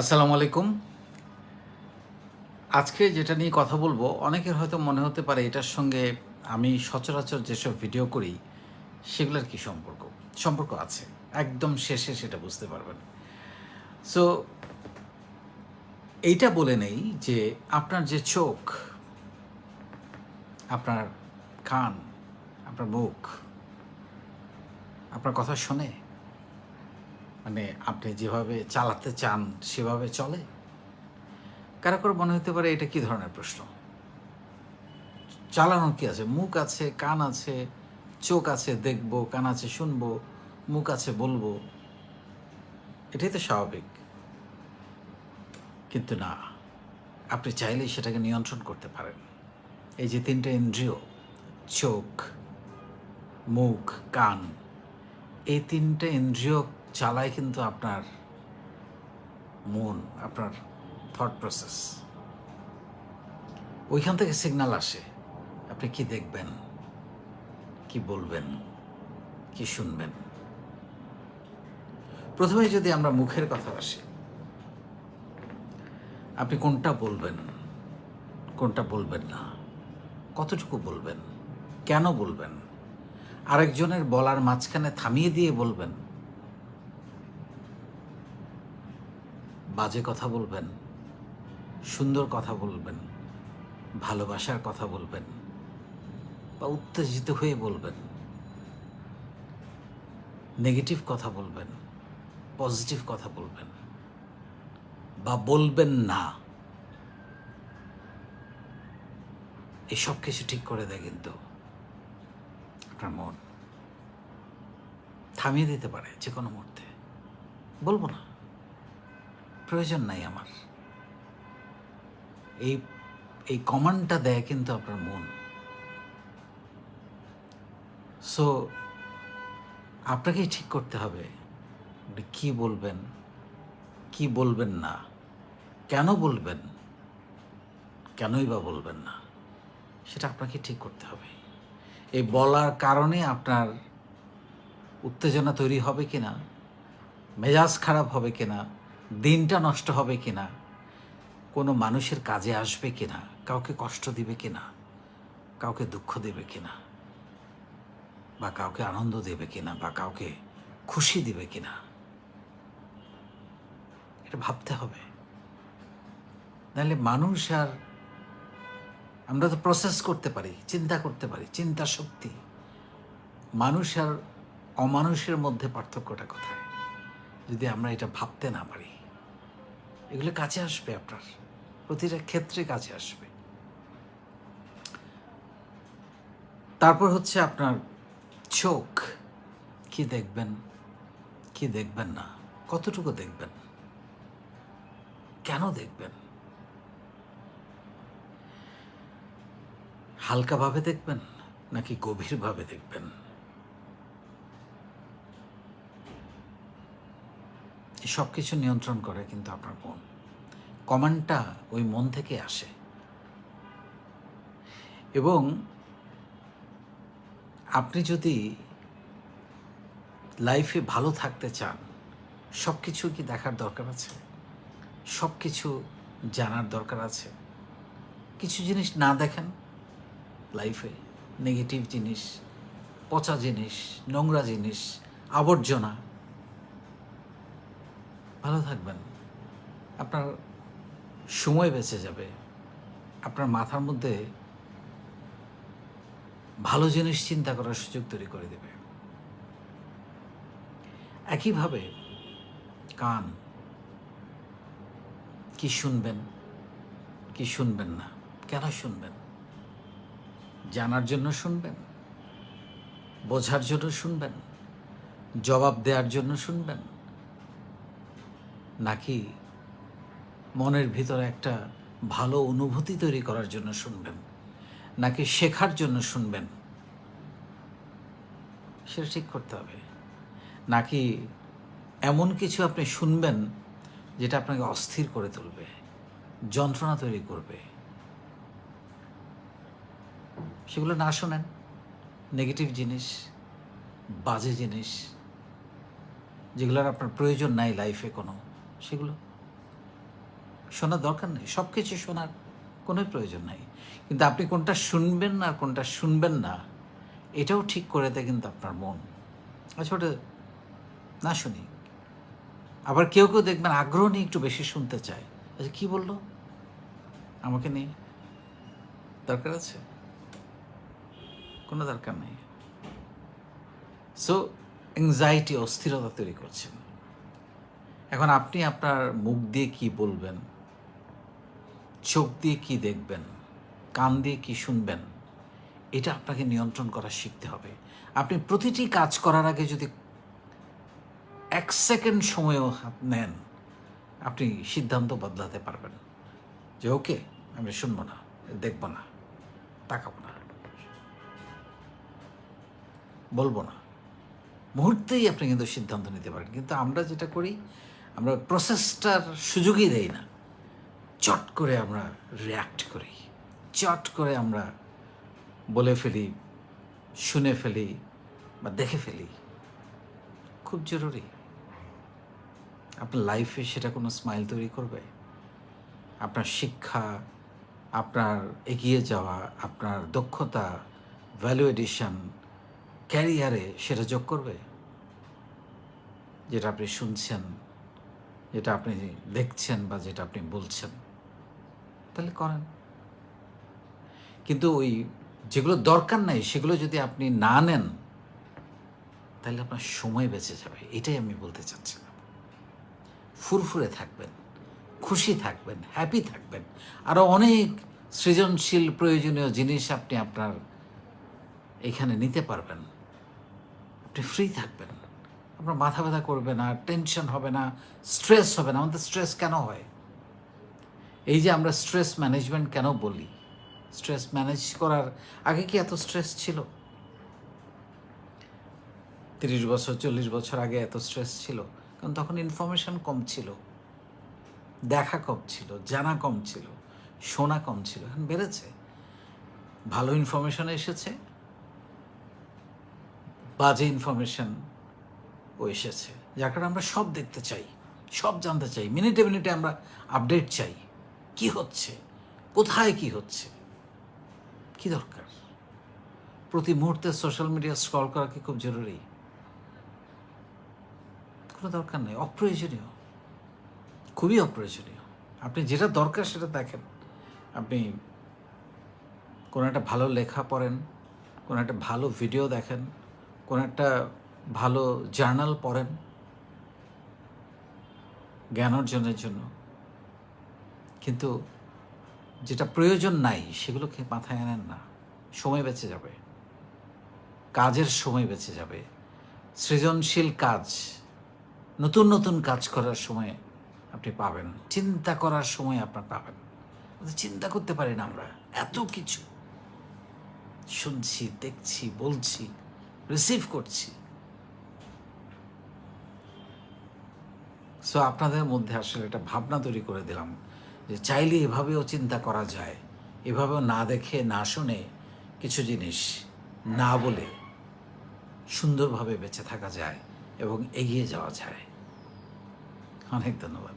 আসসালামু আলাইকুম। আজকে যেটা নিয়ে কথা বলব, অনেকের হয়তো মনে হতে পারে এটার সঙ্গে আমি সচরাচর যেসব ভিডিও করি, সেগুলোর কি সম্পর্ক? সম্পর্ক আছে, একদম শেষে সেটা বুঝতে পারবেন। সো এইটা বলে নেই যে আপনার যে চোখ, আপনার কান, আপনার মুখ, আপনার কথা শোনে মানে আপনি যেভাবে চালাতে চান, সেভাবে চলে? কারও কারও মনে হতে পারে এটা কি ধরনের প্রশ্ন? চালানোর কি আছে? মুখ আছে, কান আছে, চোখ আছে, দেখব, কান আছে, শুনব, মুখ আছে, বলব। এটাই তো স্বাভাবিক। কিন্তু না, আপনি চাইলেই সেটাকে নিয়ন্ত্রণ করতে পারেন। এই যে তিনটে ইন্দ্রিয়, চোখ, মুখ, কান, এই তিনটে ইন্দ্রিয় চালায় কিন্তু আপনার মন, আপনার থট প্রসেস ওইখান থেকে সিগন্যাল আসে, আপনি কি দেখবেন, কি বলবেন, কি শুনবেন। প্রথমে যদি আমরা মুখের কথা আসি, আপনি কোনটা বলবেন কোনটা বলবেন না, কতটুকু বলবেন, কেন বলবেন, আরেকজনের বলার মাঝখানে থামিয়ে দিয়ে বলবেন বাজে কথা বলবেন, সুন্দর কথা বলবেন, ভালোবাসার কথা বলবেন, বা উত্তেজিত হয়ে বলবেন নেগেটিভ কথা বলবেন পজিটিভ কথা বলবেন, বা বলবেন না, এই সব কিছু ঠিক করে দেয় কিন্তু আপনার মন। থামিয়ে দিতে পারে যে কোনো মুহূর্তে। বলব না। প্রয়োজন নাই আমার। এই এই কমান্ডটা দেয় কিন্তু আপনার মন। সো আপনাকেই ঠিক করতে হবে কি বলবেন কি বলবেন না, কেন বলবেন, কেনই বা বলবেন না, সেটা আপনাকে ঠিক করতে হবে। এই বলার কারণে আপনার উত্তেজনা তৈরি হবে কিনা, মেজাজ খারাপ হবে কিনা দিনটা নষ্ট হবে কিনা? কোনো মানুষের কাজে আসবে কিনা? কাউকে কষ্ট দিবে কিনা? কাউকে দুঃখ দেবে কিনা? বা কাউকে আনন্দ দেবে কিনা? বা কাউকে খুশি দিবে কিনা? এটা ভাবতে হবে। নাহলে মানুষ আর আমরা তো প্রসেস করতে পারি, চিন্তা করতে পারি, চিন্তা শক্তি। মানুষ আর অমানুষের মধ্যে পার্থক্যটা কোথায়? যদি আমরা এটা ভাবতে না পারি। এগুলো কাছে আসবে আপনার। প্রতিটা ক্ষেত্রে কাছে আসবে। তারপর হচ্ছে আপনার চোখ। কি দেখবেন কি দেখবেন না? কতটুকু দেখবেন? কেন দেখবেন? হালকাভাবে দেখবেন নাকি গভীরভাবে দেখবেন? সব কিছু নিয়ন্ত্রণ করে কিন্তু আপনার মন। কমান্ডটা ওই মন থেকে আসে। এবং আপনি যদি লাইফে ভালো থাকতে চান সব কিছু কি দেখার দরকার আছে? সব কিছু জানার দরকার আছে। কিছু জিনিস না দেখেন, লাইফে নেগেটিভ জিনিস, পচা জিনিস, নোংরা জিনিস, আবর্জনা থাকবেন। আপনার সময় বেঁচে যাবে। আপনার মাথার মধ্যে ভালো জিনিস চিন্তা করার সুযোগ তৈরি করে দেবে। একইভাবে কান, কি শুনবেন কি শুনবেন না, কেন শুনবেন? জানার জন্য শুনবেন, বোঝার জন্য শুনবেন, জবাব দেওয়ার জন্য শুনবেন। নাকি মনের ভিতরে একটা ভালো অনুভূতি তৈরি করার জন্য শুনবেন? নাকি শেখার জন্য শুনবেন? সেটা ঠিক করতে হবে। নাকি এমন কিছু আপনি শুনবেন যেটা আপনাকে অস্থির করে তুলবে, যন্ত্রণা তৈরি করবে? সেগুলো না শোনেন। নেগেটিভ জিনিস, বাজে জিনিস, যেগুলোর আপনার প্রয়োজন নাই লাইফে কোনো। সেগুলো। শোনার দরকার নেই। সব কিছু শোনার কোনো প্রয়োজন নাই। কিন্তু আপনি কোনটা শুনবেন না আর কোনটা শুনবেন না, এটাও ঠিক করে দেয় কিন্তু আপনার মন। আচ্ছা ওটা না শুনি। আবার কেউ কেউ দেখবেন আগ্রহ নিয়ে একটু বেশি শুনতে চায়। আচ্ছা কী বলল? আমাকে নিয়ে দরকার আছে? কোনো দরকার নেই। সো অ্যাংজাইটি অস্থিরতা তৈরি করছেন। এখন আপনি আপনার মুখ দিয়ে কি বলবেন? চোখ দিয়ে কি দেখবেন? কান দিয়ে কি শুনবেন? এটা আপনাকে নিয়ন্ত্রণ করা শিখতে হবে। আপনি প্রতিটি কাজ করার আগে যদি এক সেকেন্ড সময়ও নেন, আপনি সিদ্ধান্ত বদলাতে পারবেন। যে, ওকে, আমি শুনব না, দেখব না, তাকাবো না, বলব না। মুহূর্তেই আপনি কিন্তু সিদ্ধান্ত নিতে পারেন। কিন্তু আমরা যেটা করি আমরা প্রসেসটার সুযোগই দেই না। চট করে আমরা রিয়াক্ট করি। চট করে আমরা বলে ফেলি, শুনে ফেলি বা দেখে ফেলি। খুব জরুরি। আপনার লাইফে সেটা কোনো স্মাইল তৈরি করবে? আপনার শিক্ষা, আপনার এগিয়ে যাওয়া, আপনার দক্ষতা ভ্যালু এডিশন ক্যারিয়ারে সেটা যোগ করবে? যেটা আপনি শুনছেন যেটা আপনি দেখছেন বা যেটা আপনি বলছেন। তাহলে করেন। কিন্তু ওই যেগুলো দরকার নাই, সেগুলো যদি আপনি না নেন, তাহলে আপনার সময় বেঁচে যাবে। এটাই আমি বলতে চাচ্ছিলাম। ফুরফুরে থাকবেন, খুশি থাকবেন হ্যাপি থাকবেন। আরও অনেক সৃজনশীল প্রয়োজনীয় জিনিস আপনি আপনার এখানে নিতে পারবেন। আপনি ফ্রি থাকবেন। আপনার মাথা ব্যথা করবে না টেনশন হবে না স্ট্রেস হবে না, আমাদের স্ট্রেস কেন হয়? এই যে আমরা স্ট্রেস ম্যানেজমেন্ট কেন বলি? স্ট্রেস ম্যানেজ করার আগে কি এত স্ট্রেস ছিল? তিরিশ বছর, চল্লিশ বছর আগে এত স্ট্রেস ছিল? কারণ তখন ইনফরমেশন কম ছিল, দেখা কম ছিল, জানা কম ছিল, শোনা কম ছিল, এখন বেড়েছে। ভালো ইনফরমেশন এসেছে, বাজে ইনফরমেশন ও এসেছে। যার কারণে আমরা সব দেখতে চাই, সব জানতে চাই। মিনিটে মিনিটে আমরা আপডেট চাই। কি হচ্ছে? কোথায় কি হচ্ছে? কি দরকার? প্রতি মুহূর্তে সোশ্যাল মিডিয়া স্ক্রল করা কি খুব জরুরি? কোনো দরকার নেই। অপ্রয়োজনীয়। খুবই অপ্রয়োজনীয়। আপনি যেটা দরকার সেটা দেখেন। আপনি কোনো একটা ভালো লেখা পড়েন, কোনো একটা ভালো ভিডিও দেখেন, কোনো একটা ভালো জার্নাল পড়েন জ্ঞান অর্জনের জন্য। কিন্তু যেটা প্রয়োজন নাই, সেগুলোকে মাথায় আনেন না। সময় বেঁচে যাবে। কাজের সময় বেঁচে যাবে। সৃজনশীল কাজ, নতুন নতুন কাজ করার সময় আপনি পাবেন। চিন্তা করার সময় আপনার পাবেন। চিন্তা করতে পারি না আমরা। এত কিছু শুনছি, দেখছি, বলছি রিসিভ করছি। সো আপনাদের মধ্যে আসলে একটা ভাবনা তৈরি করে দিলাম যে চাইলে এভাবেও চিন্তা করা যায়, এভাবেও না দেখে, না শুনে কিছু জিনিস না বলে সুন্দরভাবে বেঁচে থাকা যায় এবং এগিয়ে যাওয়া যায়। অনেক ধন্যবাদ।